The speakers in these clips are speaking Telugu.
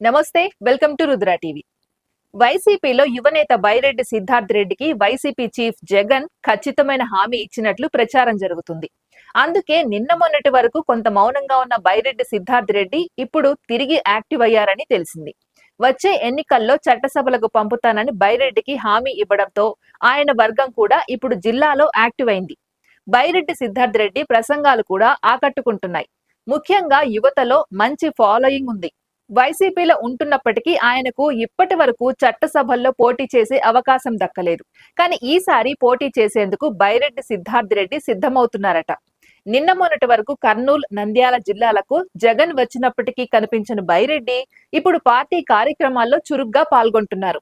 నమస్తే వెల్కమ్ టు రుద్రా టీవీ. వైసీపీలో యువనేత బైరెడ్డి సిద్ధార్థ్ రెడ్డికి వైసీపీ చీఫ్ జగన్ ఖచ్చితమైన హామీ ఇచ్చినట్లు ప్రచారం జరుగుతుంది. అందుకే నిన్న మొన్నటి వరకు కొంత మౌనంగా ఉన్న బైరెడ్డి సిద్ధార్థ్ రెడ్డి ఇప్పుడు తిరిగి యాక్టివ్ అయ్యారని తెలిసింది. వచ్చే ఎన్నికల్లో చట్టసభలకు పంపుతానని బైరెడ్డికి హామీ ఇవ్వడంతో ఆయన వర్గం కూడా ఇప్పుడు జిల్లాలో యాక్టివ్ అయింది. బైరెడ్డి సిద్ధార్థ్ రెడ్డి ప్రసంగాలు కూడా ఆకట్టుకుంటున్నాయి. ముఖ్యంగా యువతలో మంచి ఫాలోయింగ్ ఉంది. వైసీపీలో ఉంటున్నప్పటికీ ఆయనకు ఇప్పటి వరకు చట్టసభల్లో పోటీ చేసే అవకాశం దక్కలేదు. కానీ ఈసారి పోటీ చేసేందుకు బైరెడ్డి సిద్ధార్థ్ రెడ్డి సిద్ధమవుతున్నారట. నిన్న మొన్నటి వరకు కర్నూలు నంద్యాల జిల్లాలకు జగన్ వచ్చినప్పటికీ కనిపించిన బైరెడ్డి ఇప్పుడు పార్టీ కార్యక్రమాల్లో చురుగ్గా పాల్గొంటున్నారు.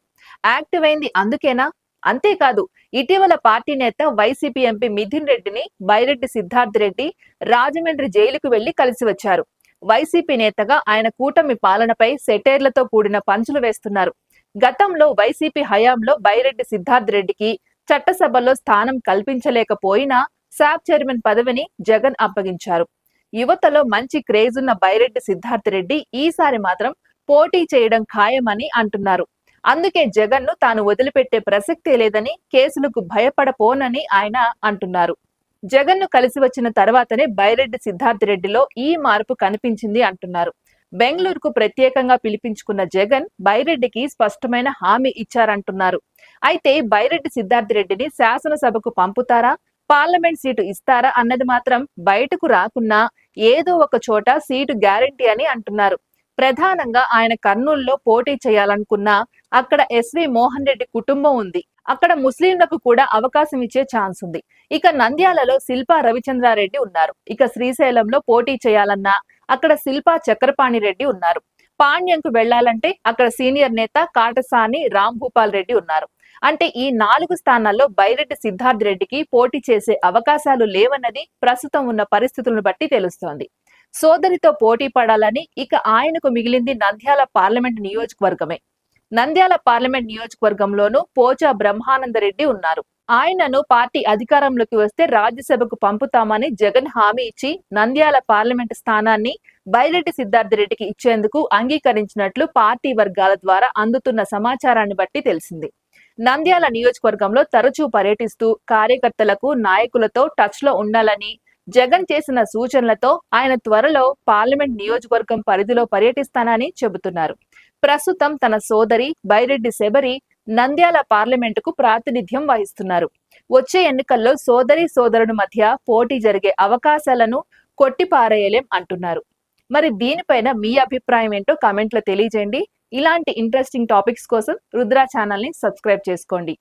యాక్టివ్ అయింది అందుకేనా? అంతేకాదు ఇటీవల పార్టీ నేత వైసీపీ ఎంపీ మిథున్ రెడ్డిని బైరెడ్డి సిద్ధార్థ్ రెడ్డి రాజమండ్రి జైలుకు వెళ్ళి కలిసి వచ్చారు. వైసీపీ నేతగా ఆయన కూటమి పాలనపై సెటైర్లతో కూడిన పంచులు వేస్తున్నారు. గతంలో వైసీపీ హయాంలో బైరెడ్డి సిద్ధార్థ్ రెడ్డికి చట్టసభలో స్థానం కల్పించలేకపోయినా శాప్ చైర్మన్ పదవిని జగన్ అప్పగించారు. యువతలో మంచి క్రేజ్ ఉన్న బైరెడ్డి సిద్ధార్థ్ రెడ్డి ఈసారి మాత్రం పోటీ చేయడం ఖాయమని అంటున్నారు. అందుకే జగన్ను తాను వదిలిపెట్టే ప్రసక్తే లేదని కేసులకు భయపడపోనని ఆయన అంటున్నారు. జగన్ను కలిసి వచ్చిన తర్వాతనే బైరెడ్డి సిద్ధార్థ్ రెడ్డిలో ఈ మార్పు కనిపించింది అంటున్నారు. బెంగళూరుకు ప్రత్యేకంగా పిలిపించుకున్న జగన్ బైరెడ్డికి స్పష్టమైన హామీ ఇచ్చారంటున్నారు. అయితే బైరెడ్డి సిద్ధార్థ్ రెడ్డిని శాసనసభకు పంపుతారా? పార్లమెంట్ సీటు ఇస్తారా అన్నది మాత్రం బయటకు రాకున్నా ఏదో ఒక చోట సీటు గ్యారంటీ అని అంటున్నారు. ప్రధానంగా ఆయన కర్నూలులో పోటీ చేయాలనుకున్నా అక్కడ ఎస్వి మోహన్ రెడ్డి కుటుంబం ఉంది. అక్కడ ముస్లింలకు కూడా అవకాశం ఇచ్చే ఛాన్స్ ఉంది. ఇక నంద్యాలలో శిల్పా రవిచంద్రారెడ్డి ఉన్నారు. ఇక శ్రీశైలంలో పోటీ చేయాలన్నా అక్కడ శిల్పా చక్రపాణి రెడ్డి ఉన్నారు. పాండ్యంకు వెళ్ళాలంటే అక్కడ సీనియర్ నేత కాటసాని రామ్ భూపాల్ రెడ్డి ఉన్నారు. అంటే ఈ నాలుగు స్థానాల్లో బైరెడ్డి సిద్ధార్థ్ రెడ్డికి పోటీ చేసే అవకాశాలు లేవన్నది ప్రస్తుతం ఉన్న పరిస్థితులను బట్టి తెలుస్తోంది. సోదరితో పోటీ పడాలని ఇక ఆయనకు మిగిలింది నంద్యాల పార్లమెంట్ నియోజకవర్గమే. నంద్యాల పార్లమెంట్ నియోజకవర్గంలోనూ పోచా బ్రహ్మానందరెడ్డి ఉన్నారు. ఆయనను పార్టీ అధికారంలోకి వస్తే రాజ్యసభకు పంపుతామని జగన్ హామీ ఇచ్చి నంద్యాల పార్లమెంట్ స్థానాన్ని బైరెడ్డి సిద్ధార్థ రెడ్డికి ఇచ్చేందుకు అంగీకరించినట్లు పార్టీ వర్గాల ద్వారా అందుతున్న సమాచారాన్ని బట్టి తెలిసింది. నంద్యాల నియోజకవర్గంలో తరచూ పర్యటిస్తూ కార్యకర్తలకు నాయకులతో టచ్లో ఉండాలని జగన్ చేసిన సూచనలతో ఆయన త్వరలో పార్లమెంట్ నియోజకవర్గం పరిధిలో పర్యటిస్తానని చెబుతున్నారు. ప్రస్తుతం తన సోదరి బైరెడ్డి శబరి నంద్యాల పార్లమెంటుకు ప్రాతినిధ్యం వహిస్తున్నారు. వచ్చే ఎన్నికల్లో సోదరి సోదరుడు మధ్య పోటీ జరిగే అవకాశాలను కొట్టిపారేయలేం అంటున్నారు. మరి దీనిపైన మీ అభిప్రాయం ఏంటో కామెంట్లో తెలియజేయండి. ఇలాంటి ఇంట్రెస్టింగ్ టాపిక్స్ కోసం రుద్రా ఛానల్ని సబ్స్క్రైబ్ చేసుకోండి.